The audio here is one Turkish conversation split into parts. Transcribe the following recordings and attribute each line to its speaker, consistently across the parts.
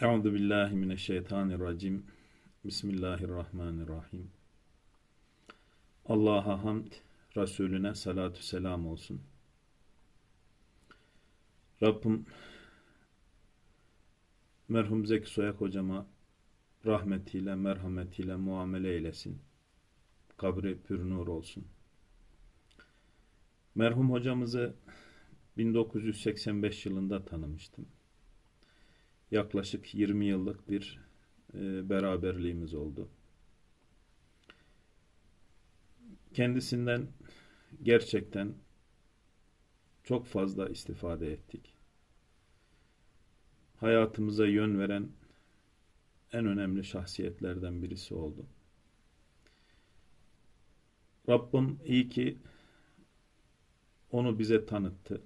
Speaker 1: Euzu billahi mineşşeytanirracim. Bismillahirrahmanirrahim. Allah'a hamd, Resulüne salatü selam olsun. Rabbim merhum Zeki Soyak hocama rahmetiyle, merhametiyle muamele eylesin. Kabri pür nur olsun. Merhum hocamızı 1985 yılında tanımıştım yaklaşık 20 yıllık bir e, beraberliğimiz oldu. Kendisinden gerçekten çok fazla istifade ettik. Hayatımıza yön veren en önemli şahsiyetlerden birisi oldu. Rabbim iyi ki onu bize tanıttı.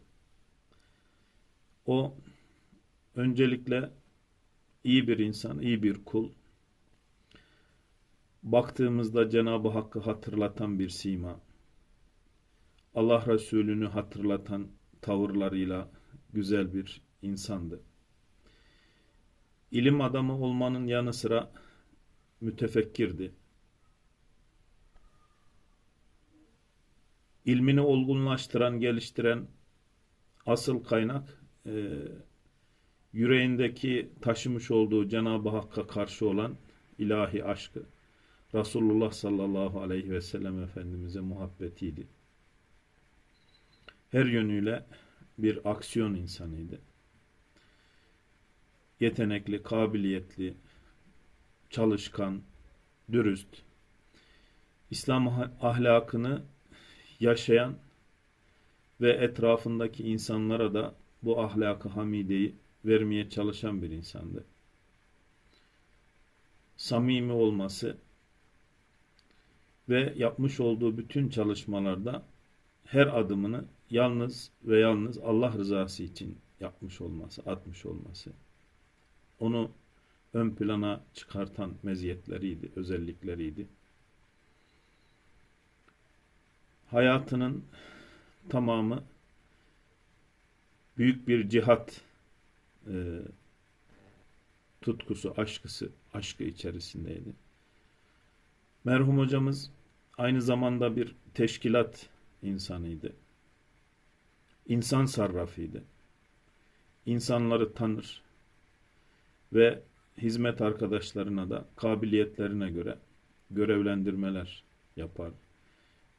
Speaker 1: O öncelikle iyi bir insan, iyi bir kul. Baktığımızda Cenab-ı Hakk'ı hatırlatan bir sima. Allah Resulü'nü hatırlatan tavırlarıyla güzel bir insandı. İlim adamı olmanın yanı sıra mütefekkirdi. İlmini olgunlaştıran, geliştiren asıl kaynak e, yüreğindeki taşımış olduğu Cenab-ı Hakk'a karşı olan ilahi aşkı, Resulullah sallallahu aleyhi ve sellem Efendimiz'e muhabbetiydi. Her yönüyle bir aksiyon insanıydı. Yetenekli, kabiliyetli, çalışkan, dürüst, İslam ahlakını yaşayan ve etrafındaki insanlara da bu ahlakı hamideyi vermeye çalışan bir insandı. Samimi olması ve yapmış olduğu bütün çalışmalarda her adımını yalnız ve yalnız Allah rızası için yapmış olması, atmış olması. Onu ön plana çıkartan meziyetleriydi, özellikleriydi. Hayatının tamamı büyük bir cihat e, tutkusu, aşkısı, aşkı içerisindeydi. Merhum hocamız aynı zamanda bir teşkilat insanıydı. İnsan sarrafıydı. İnsanları tanır ve hizmet arkadaşlarına da kabiliyetlerine göre görevlendirmeler yapar.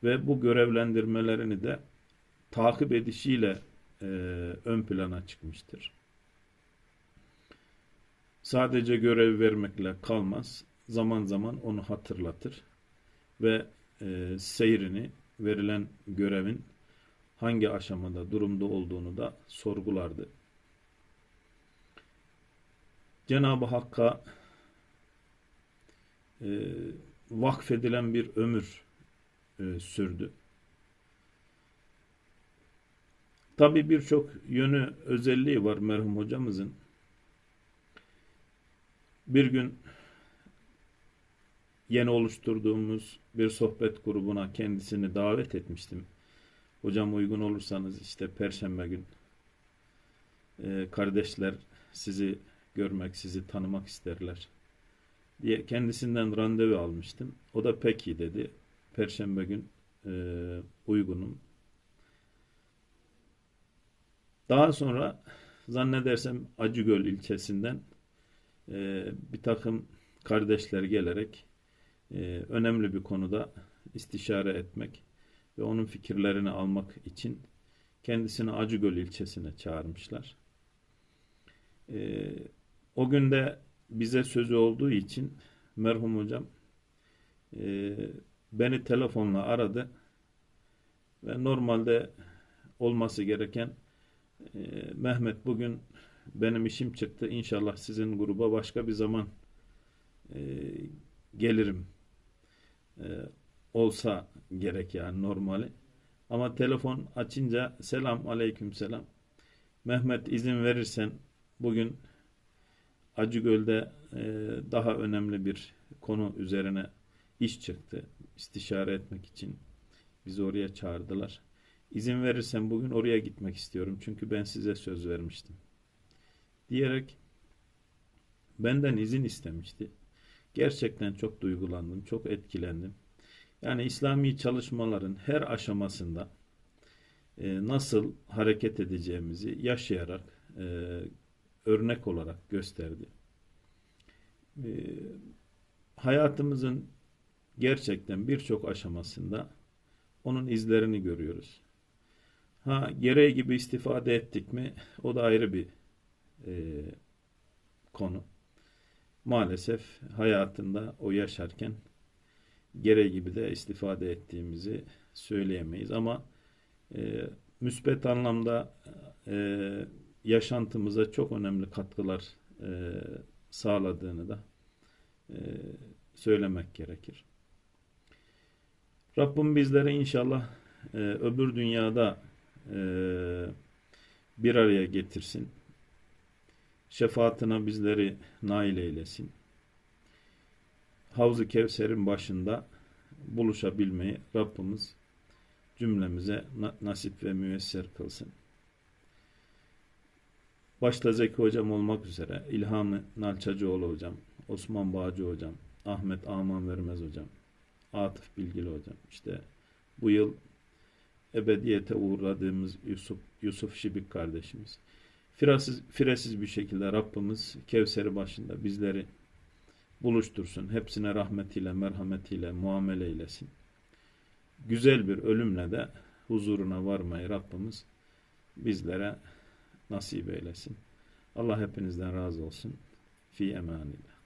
Speaker 1: Ve bu görevlendirmelerini de takip edişiyle e, ön plana çıkmıştır sadece görev vermekle kalmaz. Zaman zaman onu hatırlatır ve e, seyrini verilen görevin hangi aşamada, durumda olduğunu da sorgulardı. Cenab-ı Hakk'a e, vakfedilen bir ömür e, sürdü. Tabi birçok yönü, özelliği var merhum hocamızın. Bir gün yeni oluşturduğumuz bir sohbet grubuna kendisini davet etmiştim. Hocam uygun olursanız işte perşembe gün e, kardeşler sizi görmek, sizi tanımak isterler diye kendisinden randevu almıştım. O da peki dedi. Perşembe gün e, uygunum. Daha sonra zannedersem Acıgöl ilçesinden e, bir takım kardeşler gelerek e, önemli bir konuda istişare etmek ve onun fikirlerini almak için kendisini Acıgöl ilçesine çağırmışlar. E, o günde bize sözü olduğu için merhum hocam e, beni telefonla aradı ve normalde olması gereken e, Mehmet bugün benim işim çıktı. İnşallah sizin gruba başka bir zaman e, gelirim. E, olsa gerek yani normali. Ama telefon açınca selam aleyküm selam. Mehmet izin verirsen bugün Acıgöl'de e, daha önemli bir konu üzerine iş çıktı. İstişare etmek için bizi oraya çağırdılar. İzin verirsen bugün oraya gitmek istiyorum. Çünkü ben size söz vermiştim diyerek benden izin istemişti. Gerçekten çok duygulandım, çok etkilendim. Yani İslami çalışmaların her aşamasında e, nasıl hareket edeceğimizi yaşayarak, e, örnek olarak gösterdi. E, hayatımızın gerçekten birçok aşamasında onun izlerini görüyoruz. Ha gereği gibi istifade ettik mi? O da ayrı bir e, konu. Maalesef hayatında o yaşarken gereği gibi de istifade ettiğimizi söyleyemeyiz. Ama e, müspet anlamda e, yaşantımıza çok önemli katkılar e, sağladığını da e, söylemek gerekir. Rabbim bizleri inşallah e, öbür dünyada e, bir araya getirsin. Şefaatine bizleri nail eylesin. Havz-ı Kevser'in başında buluşabilmeyi Rabbimiz cümlemize na- nasip ve müyesser kılsın. Başta Zeki Hocam olmak üzere İlhami Nalçacıoğlu Hocam, Osman Bağcı Hocam, Ahmet Aman Vermez Hocam, Atıf Bilgili Hocam. İşte bu yıl ebediyete uğurladığımız Yusuf, Yusuf Şibik kardeşimiz. Firasiz, firesiz bir şekilde Rabbimiz Kevser'i başında bizleri buluştursun. Hepsine rahmetiyle, merhametiyle muamele eylesin. Güzel bir ölümle de huzuruna varmayı Rabbimiz bizlere nasip eylesin. Allah hepinizden razı olsun. Fi emanillah.